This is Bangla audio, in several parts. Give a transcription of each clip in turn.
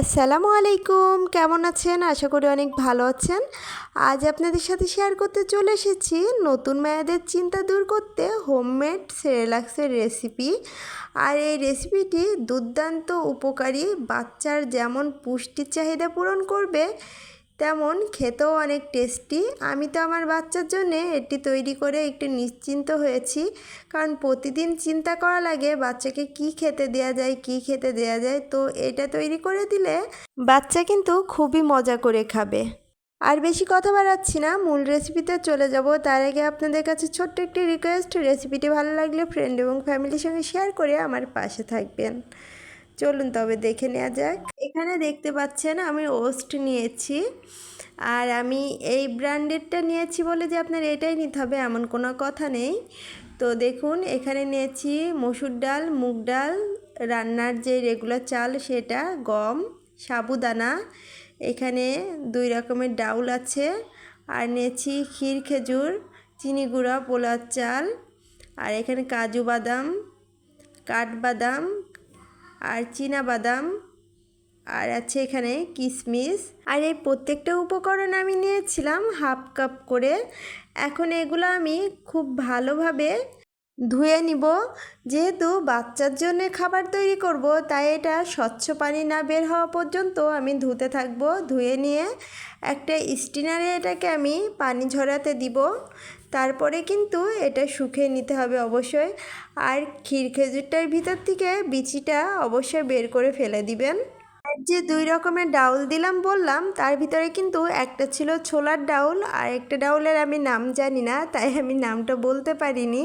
আসসালামু আলাইকুম। কেমন আছেন? আশা করি অনেক ভালো আছেন। আজ আপনাদের সাথে শেয়ার করতে চলে এসেছি নতুন মেয়েদের চিন্তা দূর করতে হোমমেড সেরেলাক্সের রেসিপি আর এই রেসিপিটি দুর্দান্ত উপকারী। বাচ্চার যেমন পুষ্টির চাহিদা পূরণ করবে তেমন খেতেও অনেক টেস্টি। আমি তো আমার বাচ্চার জন্য এটি তৈরি করে একটু নিশ্চিন্ত হয়েছি। কারণ প্রতিদিন চিন্তা করা লাগে, বাচ্চাকে কি খেতে দেওয়া যায়, কি খেতে দেওয়া যায়। তো এটা তৈরি করে দিলে বাচ্চা কিন্তু খুবই মজা করে খাবে। আর বেশি কথা বাড়াচ্ছি না, মূল রেসিপিতে চলে যাব। তার আগে আপনাদের কাছে ছোট্ট একটি রিকোয়েস্ট রেসিপিটি ভালো লাগলে ফ্রেন্ড এবং ফ্যামিলির সঙ্গে শেয়ার করে আমার পাশে থাকবেন। চলুন তবে দেখে নেওয়া যাক। এখানে দেখতে পাচ্ছেন আমি ওস্ট নিয়েছি। আর আমি এই ব্র্যান্ডেডটা নিয়েছি বলে যে আপনার এটাই নিতে হবে, এমন কোনো কথা নেই। তো দেখুন, এখানে নিয়েছি মসুর ডাল, মুগ ডাল, রান্নার যে রেগুলার চাল সেটা, গম, সাবুদানা, এখানে দুই রকমের ডাউল আছে। আর নিয়েছি ক্ষীর খেজুর, চিনি গুঁড়া পোলার চাল। আর এখানে কাজু বাদাম কাঠবাদাম আর বাদাম আর আছে এখানে কিশমিশ আর এই প্রত্যেকটা উপকরণ আমি নিয়েছিলাম হাফ কাপ করে। এখন এগুলো আমি খুব ভালোভাবে ধুয়ে নিব। যেহেতু বাচ্চার জন্য খাবার তৈরি করব, তাই এটা স্বচ্ছ পানি না বের হওয়া পর্যন্ত আমি ধুতে থাকব। ধুয়ে নিয়ে একটা স্টিনারে এটাকে আমি পানি ঝরাতে দিব। তারপরে কিন্তু এটা শুকিয়ে নিতে হবে অবশ্যই। আর ক্ষীর খেজুরটার ভিতর থেকে বিচিটা অবশ্যই বের করে ফেলে দিবেন। যে দুই রকমের ডাউল দিলাম বললাম, তার ভিতরে কিন্তু একটা ছিল ছোলার ডাউল আর একটা ডাউলের আমি নাম জানি না, তাই আমি নামটা বলতে পারিনি।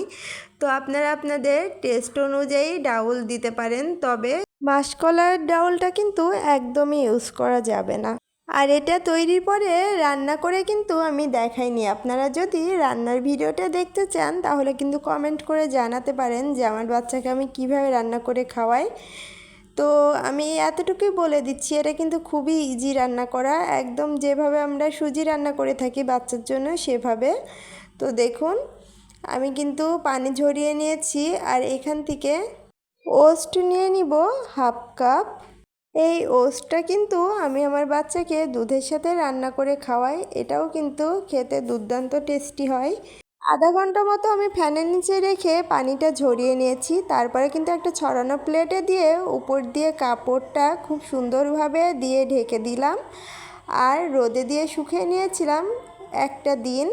তো আপনারা আপনাদের টেস্ট অনুযায়ী ডাউল দিতে পারেন, তবে মাসকলার ডাউলটা কিন্তু একদমই ইউজ করা যাবে না। আর এটা তৈরির পরে রান্না করে কিন্তু আমি দেখাইনি। আপনারা যদি রান্নার ভিডিওটা দেখতে চান, তাহলে কিন্তু কমেন্ট করে জানাতে পারেন যে আমার বাচ্চাকে আমি কীভাবে রান্না করে খাওয়াই। তো আমি এতটুকুই বলে দিচ্ছি, এটা কিন্তু খুবই ইজি রান্না করা। একদম যেভাবে আমরা সুজি রান্না করে থাকি বাচ্চার জন্য, সেভাবে। তো দেখুন, আমি কিন্তু পানি ঝরিয়ে নিয়েছি, আর এখান থেকে ওস্ট নিয়ে নিব হাফ কাপ। এই ওস্টটা কিন্তু আমি আমার বাচ্চাকে দুধের সাথে রান্না করে খাওয়াই, এটাও কিন্তু খেতে দুর্দান্ত টেস্টি হয়। আধা ঘণ্টা মতো আমি ফ্যানের নিচে রেখে পানিটা ঝরিয়ে নিয়েছি। তারপরে কিন্তু একটা ছড়ানো প্লেটে দিয়ে উপর দিয়ে কাপড়টা খুব সুন্দরভাবে দিয়ে ঢেকে দিলাম। আর রোদে দিয়ে শুকিয়ে নিয়েছিলাম একটা দিন।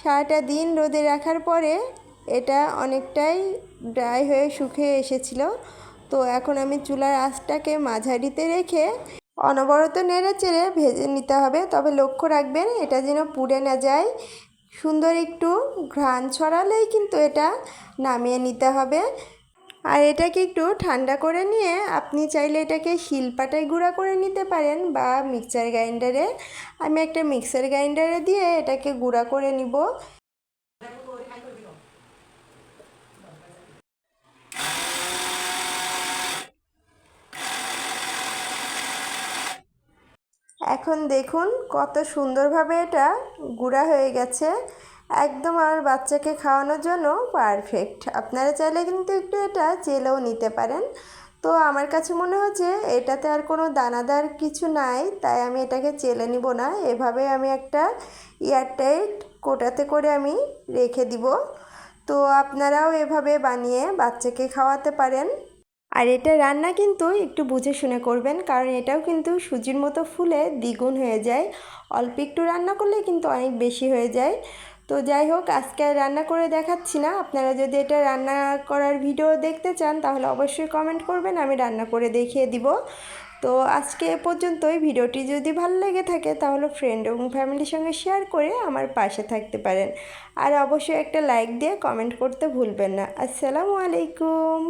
সারাটা দিন রোদে রাখার পরে এটা অনেকটাই ড্রাই হয়ে শুকিয়ে এসেছিল। তো এখন আমি চুলার আঁচটাকে মাঝারিতে রেখে অনবরত নেড়ে চেড়ে ভেজে নিতে হবে। তবে লক্ষ্য রাখবেন, এটা যেন পুড়ে না যায়। সুন্দর একটু ঘ্রাণ ছড়ালেই কিন্তু এটা নামিয়ে নিতে হবে। আর এটাকে একটু ঠান্ডা করে নিয়ে আপনি চাইলে এটাকে শিলপাটায় গুঁড়া করে নিতে পারেন বা মিক্সার গ্রাইন্ডারে। আমি একটা মিক্সার গ্রাইন্ডারে দিয়ে এটাকে গুঁড়া করে নিব। এখন দেখুন কত সুন্দরভাবে এটা গুঁড়া হয়ে গেছে। একদম আমার বাচ্চাকে খাওয়ানোর জন্য পারফেক্ট আপনারা চাইলে কিন্তু একটু এটা চেলেও নিতে পারেন। তো আমার কাছে মনে হচ্ছে এটাতে আর কোনো দানাদার কিছু নাই, তাই আমি এটাকে চেলে নিব না। এভাবে আমি একটা এয়ারটাইট কোটাতে করে আমি রেখে দিব। তো আপনারাও এভাবে বানিয়ে বাচ্চাকে খাওয়াতে পারেন। আর এটা রান্না কিন্তু একটু বুঝে শুনে করবেন, কারণ এটাও কিন্তু সুজির মতো ফুলে দ্বিগুণ হয়ে যায়। অল্প একটু রান্না করলে কিন্তু অনেক বেশি হয়ে যায়। তো যাই হোক, আজকে রান্না করে দেখাচ্ছি না। আপনারা যদি এটা রান্না করার ভিডিও দেখতে চান, তাহলে অবশ্যই কমেন্ট করবেন, আমি রান্না করে দেখিয়ে দিব। তো আজকে এ পর্যন্তই। ভিডিওটি যদি ভালো লেগে থাকে, তাহলে ফ্রেন্ড এবং ফ্যামিলির সঙ্গে শেয়ার করে আমার পাশে থাকতে পারেন। আর অবশ্যই একটা লাইক দিয়ে কমেন্ট করতে ভুলবেন না। আসসালামু আলাইকুম।